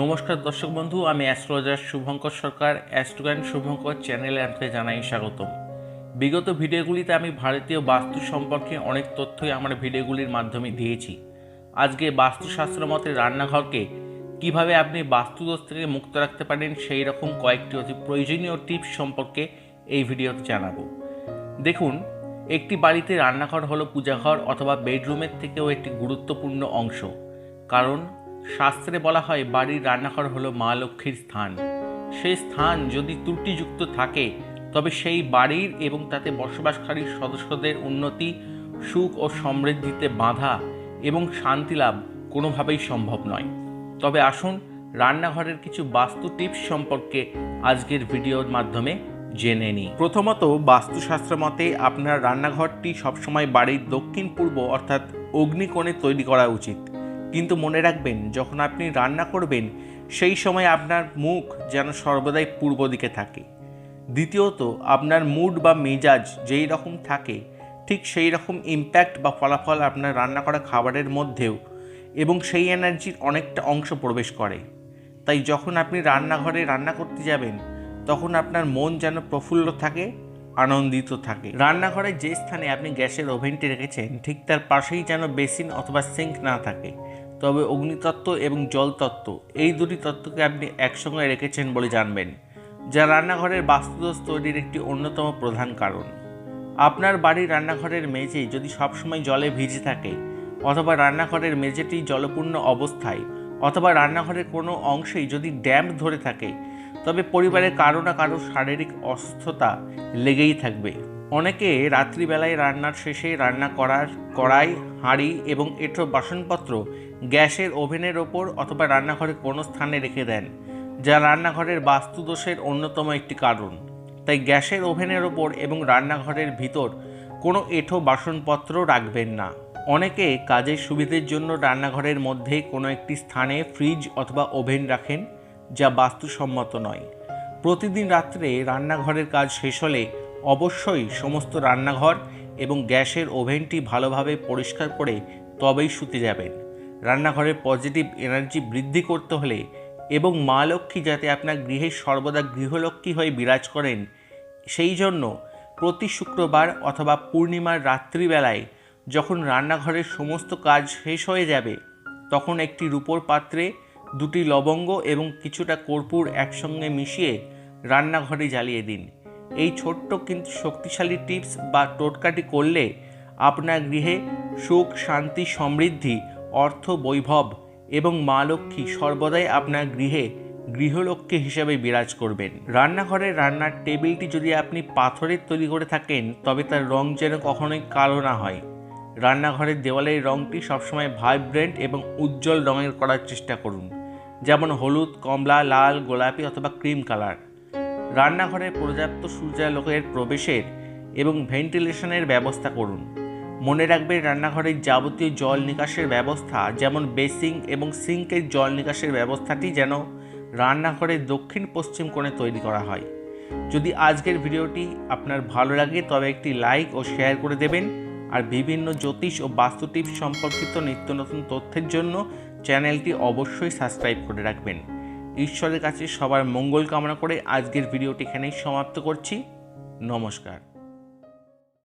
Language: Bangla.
নমস্কার দর্শক বন্ধু, আমি অ্যাস্ট্রোলজার শুভঙ্কর সরকার অ্যাস্ট্রোগান শুভঙ্কর চ্যানেলে আপনাকে জানাই স্বাগতম। বিগত ভিডিওগুলিতে আমি ভারতীয় বাস্তু সম্পর্কে অনেক তথ্যই আমার ভিডিওগুলির মাধ্যমে দিয়েছি। আজকে বাস্তুশাস্ত্র মতে রান্নাঘরকে কীভাবে আপনি বাস্তুদোষ থেকে মুক্ত রাখতে পারেন, সেই রকম কয়েকটি অতি প্রয়োজনীয় টিপস সম্পর্কে এই ভিডিওতে জানাব। দেখুন, একটি বাড়িতে রান্নাঘর হলো পূজাঘর অথবা বেডরুমের থেকেও একটি গুরুত্বপূর্ণ অংশ। কারণ শাস্ত্রে বলা হয়, বাড়ির রান্নাঘর হলো মা লক্ষ্মীর স্থান। সেই স্থান যদি ত্রুটিযুক্ত থাকে, তবে সেই বাড়ির এবং তাতে বসবাসকারী সদস্যদের উন্নতি, সুখ ও সমৃদ্ধিতে বাধা এবং শান্তি লাভ কোনোভাবেই সম্ভব নয়। তবে আসুন, রান্নাঘরের কিছু বাস্তু টিপস সম্পর্কে আজকের ভিডিওর মাধ্যমে জেনে নিই। প্রথমত, বাস্তুশাস্ত্র মতে আপনার রান্নাঘরটি সবসময় বাড়ির দক্ষিণ পূর্ব অর্থাৎ অগ্নিকোণে তৈরি করা উচিত। কিন্তু মনে রাখবেন, যখন আপনি রান্না করবেন, সেই সময় আপনার মুখ যেন সর্বদাই পূর্ব দিকে থাকে। দ্বিতীয়ত, আপনার মুড বা মেজাজ যেই রকম থাকে, ঠিক সেই রকম ইম্প্যাক্ট বা ফলাফল আপনার রান্না করা খাবারের মধ্যেও এবং সেই এনার্জির অনেকটা অংশ প্রবেশ করে। তাই যখন আপনি রান্নাঘরে রান্না করতে যাবেন, তখন আপনার মন যেন প্রফুল্ল থাকে, আনন্দিত থাকে। রান্নাঘরে যে স্থানে আপনি গ্যাসের ওভেনটি রেখেছেন, ঠিক তার পাশেই যেন বেসিন অথবা সিঙ্ক না থাকে। তবে অগ্নিতত্ত্ব এবং জলতত্ত্ব, এই দুটি তত্ত্বকে আপনি একসঙ্গে রেখেছেন বলে জানবেন, যা রান্নাঘরের বাস্তুদোষ তৈরির একটি অন্যতম প্রধান কারণ। আপনার বাড়ির রান্নাঘরের মেঝে যদি সবসময় জলে ভিজে থাকে, অথবা রান্নাঘরের মেঝেটি জলপূর্ণ অবস্থায়, অথবা রান্নাঘরের কোনো অংশেই যদি ড্যাম্প ধরে থাকে, তবে পরিবারের কারও না কারও শারীরিক অসুস্থতা লেগেই থাকবে। অনেকে রাত্রিবেলায় রান্নার শেষে রান্না করার, কড়াই, হাঁড়ি এবং এঁটো বাসনপত্র গ্যাসের ওভেনের ওপর অথবা রান্নাঘরের কোনো স্থানে রেখে দেন, যা রান্নাঘরের বাস্তুদোষের অন্যতম একটি কারণ। তাই গ্যাসের ওভেনের ওপর এবং রান্নাঘরের ভিতর কোনো এঁঠো বাসনপত্র রাখবেন না। অনেকে কাজের সুবিধের জন্য রান্নাঘরের মধ্যে কোনো একটি স্থানে ফ্রিজ অথবা ওভেন রাখেন, যা বাস্তুসম্মত নয়। প্রতিদিন রাত্রে রান্নাঘরের কাজ শেষ হলে অবশ্যই সমস্ত রান্নাঘর এবং গ্যাসের ওভেনটি ভালোভাবে পরিষ্কার করে তবেই শুতে যাবেন। রান্নাঘরের পজিটিভ এনার্জি বৃদ্ধি করতে হলে এবং মা লক্ষ্মী যাতে আপনার গৃহে সর্বদা গৃহলক্ষ্মী হয়ে বিরাজ করেন, সেই জন্য প্রতি শুক্রবার অথবা পূর্ণিমার রাত্রিবেলায় যখন রান্নাঘরের সমস্ত কাজ শেষ হয়ে যাবে, তখন একটি রূপোর পাত্রে দুটি লবঙ্গ এবং কিছুটা কর্পূর একসঙ্গে মিশিয়ে রান্নাঘরে জ্বালিয়ে দিন। এই ছোট্ট কিন্তু শক্তিশালী টিপস বা টোটকাটি করলে আপনার গৃহে সুখ, শান্তি, সমৃদ্ধি, অর্থ বৈভব এবং মা লক্ষ্মী সর্বদাই আপনার গৃহে গৃহলক্ষ্মী হিসেবে বিরাজ করবেন। রান্নাঘরের রান্নার টেবিলটি যদি আপনি পাথরের তৈরি করে থাকেন, তবে তার রং যেন কখনোই কালো না হয়। রান্নাঘরের দেওয়ালের রঙটি সবসময় ভাইব্রেন্ট এবং উজ্জ্বল রঙের করার চেষ্টা করুন। যেমন হলুদ, কমলা, লাল, গোলাপি অথবা ক্রিম কালার। রান্নাঘরে পর্যাপ্ত সূর্যালোকের প্রবেশের এবং ভেন্টিলেশনের ব্যবস্থা করুন। মনে রাখবেন রান্নাঘরের যাবতীয় জল নিকাশের ব্যবস্থা, যেমন বেসিং এবং সিঙ্কের জল নিকাশের ব্যবস্থাটি যেন রান্নাঘরের দক্ষিণ পশ্চিম কোণে তৈরি করা হয়। যদি আজকের ভিডিওটি আপনার ভালো লাগে, তবে একটি লাইক ও শেয়ার করে দেবেন। আর বিভিন্ন জ্যোতিষ ও বাস্তু টিপস সম্পর্কিত নিত্য নতুন তথ্যের জন্য চ্যানেলটি অবশ্যই সাবস্ক্রাইব করে রাখবেন। ঈশ্বরের কাছে সবার মঙ্গল কামনা করে আজকের ভিডিওটি এখানেই সমাপ্ত করছি। নমস্কার।